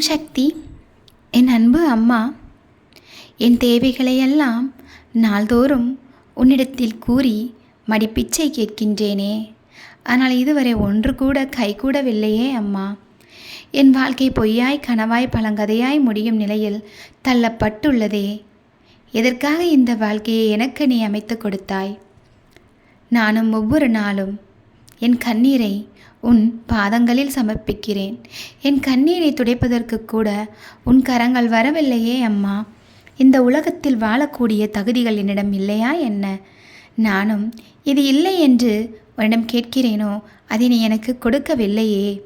ஓம் சக்தி என் அன்பு அம்மா என் தேவைகளையெல்லாம் நாள்தோறும் உன்னிடத்தில் கூறி மடிப்பிச்சை கேட்கின்றேனே. ஆனால் இதுவரை ஒன்று கூட கைகூடவில்லையே அம்மா. என் வாழ்க்கை பொய்யாய் கனவாய் பழங்கதையாய் முடியும் நிலையில் தள்ளப்பட்டுள்ளதே. எதற்காக இந்த வாழ்க்கையை எனக்கு நீ அமைத்து கொடுத்தாய்? நானும் ஒவ்வொரு நாளும் என் கண்ணீரை உன் பாதங்களில் சமர்ப்பிக்கிறேன். என் கண்ணீரை துடைப்பதற்கு கூட உன் கரங்கள் வரவில்லையே அம்மா. இந்த உலகத்தில் வாழக்கூடிய தகுதிகள் என்னிடம் இல்லையா என்ன? நானும் இது இல்லை என்று உன்னிடம் கேட்கிறேனோ அதை நீ எனக்கு கொடுக்கவில்லையே.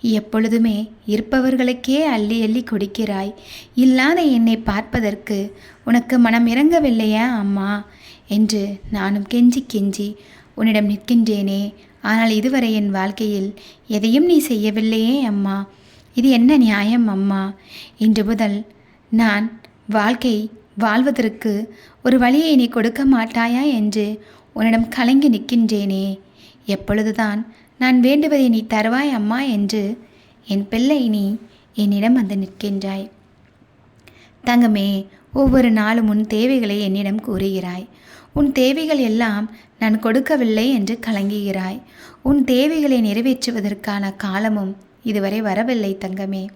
எப்பொழுதுமே இருப்பவர்களுக்கே அள்ளி அள்ளி கொடுக்கிறாய். இல்லாத என்னை பார்ப்பதற்கு உனக்கு மனம் இறங்கவில்லையா அம்மா? என்று நானும் கெஞ்சி கெஞ்சி உன்னிடம் நிற்கின்றேனே. ஆனால் இதுவரை என் வாழ்க்கையில் எதையும் நீ செய்யவில்லையே அம்மா. இது என்ன நியாயம் அம்மா? இன்று முதல் நான் வாழ்க்கை வாழ்வதற்கு ஒரு வழியை நீ கொடுக்க மாட்டாயா என்று உன்னிடம் கலங்கி நிற்கின்றேனே. எப்பொழுதுதான் நான் வேண்டுவதை நீ தருவாய் அம்மா என்று என் பிள்ளை நீ என்னிடம் வந்து நிற்கின்றாய். தங்கமே ஒவ்வொரு நாளும் உன் தேவைகளை என்னிடம் கூறுகிறாய். உன் தேவைகள் எல்லாம் நான் கொடுக்கவில்லை என்று கலங்குகிறாய். உன் தேவைகளை நிறைவேற்றுவதற்கான காலமும் இதுவரை வரவில்லை தங்கமே.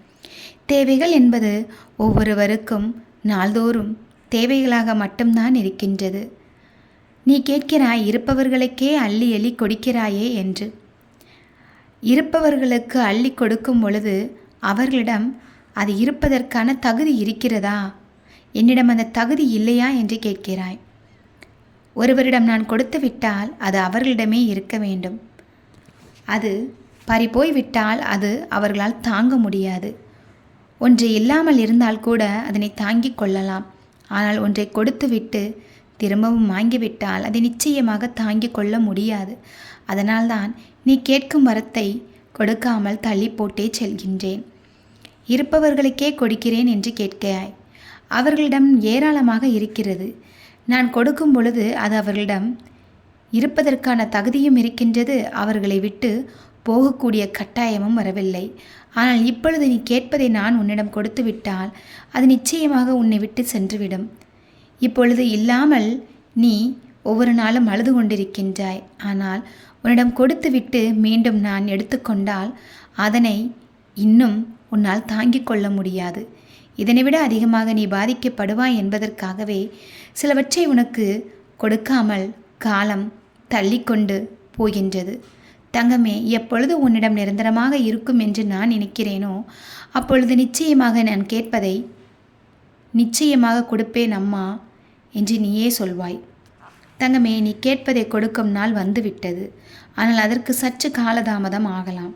தேவைகள் என்பது ஒவ்வொருவருக்கும் நாள்தோறும் தேவைகளாக மட்டும்தான் இருக்கின்றது. நீ கேட்கிறாய் இருப்பவர்களுக்கே அள்ளி அள்ளி கொடுக்கிறாயே என்று. இருப்பவர்களுக்கு அள்ளி கொடுக்கும் பொழுது அவர்களிடம் அது இருப்பதற்கான தகுதி இருக்கிறதா? என்னிடம் அந்த தகுதி இல்லையா? என்று கேட்கிறாய். ஒருவரிடம் நான் கொடுத்து விட்டால் அது அவர்களிடமே இருக்க வேண்டும். அது பறி போய்விட்டால் அது அவர்களால் தாங்க முடியாது. ஒன்று இல்லாமல் இருந்தால் கூட அதனை தாங்கிக் கொள்ளலாம். ஆனால் ஒன்றை கொடுத்துவிட்டு திரும்பவும் வாங்கிவிட்டால் அதை நிச்சயமாக தாங்கிக் கொள்ள முடியாது. அதனால்தான் நீ கேட்கும் வரத்தை கொடுக்காமல் தள்ளி போட்டே செல்கின்றேன். இருப்பவர்களுக்கே கொடுக்கிறேன் என்று கேட்கிறாய். அவர்களிடம் ஏராளமாக இருக்கிறது. நான் கொடுக்கும் பொழுது அது அவர்களிடம் இருப்பதற்கான தகுதியும் இருக்கின்றது அவர்களை விட்டு போகக்கூடிய கட்டாயமும் வரவில்லை. ஆனால் இப்பொழுது நீ கேட்பதை நான் உன்னிடம் கொடுத்து விட்டால் அது நிச்சயமாக உன்னை விட்டு சென்றுவிடும். இப்பொழுது இல்லாமல் நீ ஒவ்வொரு நாளும் அழுது கொண்டிருக்கின்றாய். ஆனால் உன்னிடம் கொடுத்துவிட்டு மீண்டும் நான் எடுத்துக்கொண்டால் அதனை இன்னும் உன்னால் தாங்கிக் கொள்ள முடியாது. இதனை விட அதிகமாக நீ பாதிக்கப்படுவாய் என்பதற்காகவே சிலவற்றை உனக்கு கொடுக்காமல் காலம் தள்ளிக்கொண்டு போகின்றது. தங்கமே எப்பொழுது உன்னிடம் நிரந்தரமாக இருக்கும் என்று நான் நினைக்கிறேனோ அப்பொழுது நிச்சயமாக நான் கேட்பதை நிச்சயமாக கொடுப்பேன் அம்மா என்று நீயே சொல்வாய். தங்கமே நீ கேட்பதை கொடுக்கும் நாள் வந்துவிட்டது. ஆனால் அதற்கு சற்று காலதாமதம் ஆகலாம்.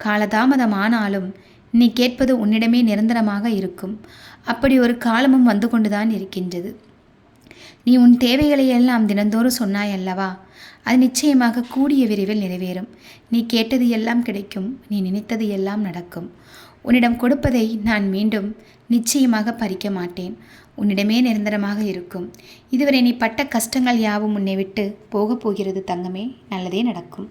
காலதாமதம் ஆனாலும் நீ கேட்பது உன்னிடமே நிரந்தரமாக இருக்கும். அப்படி ஒரு காலமும் வந்து கொண்டுதான் இருக்கின்றது. நீ உன் தேவைகளை எல்லாம் தினந்தோறும் சொன்னாய் அல்லவா? அது நிச்சயமாக கூடிய விரைவில் நிறைவேறும். நீ கேட்டது எல்லாம் கிடைக்கும். நீ நினைத்தது எல்லாம் நடக்கும். உன்னிடம் கொடுப்பதை நான் மீண்டும் நிச்சயமாக பறிக்க மாட்டேன். உன்னிடமே நிரந்தரமாக இருக்கும். இதுவரை நீ பட்ட கஷ்டங்கள் யாவும் உன்னை விட்டு போகப் போகிறது தங்கமே. நல்லதே நடக்கும்.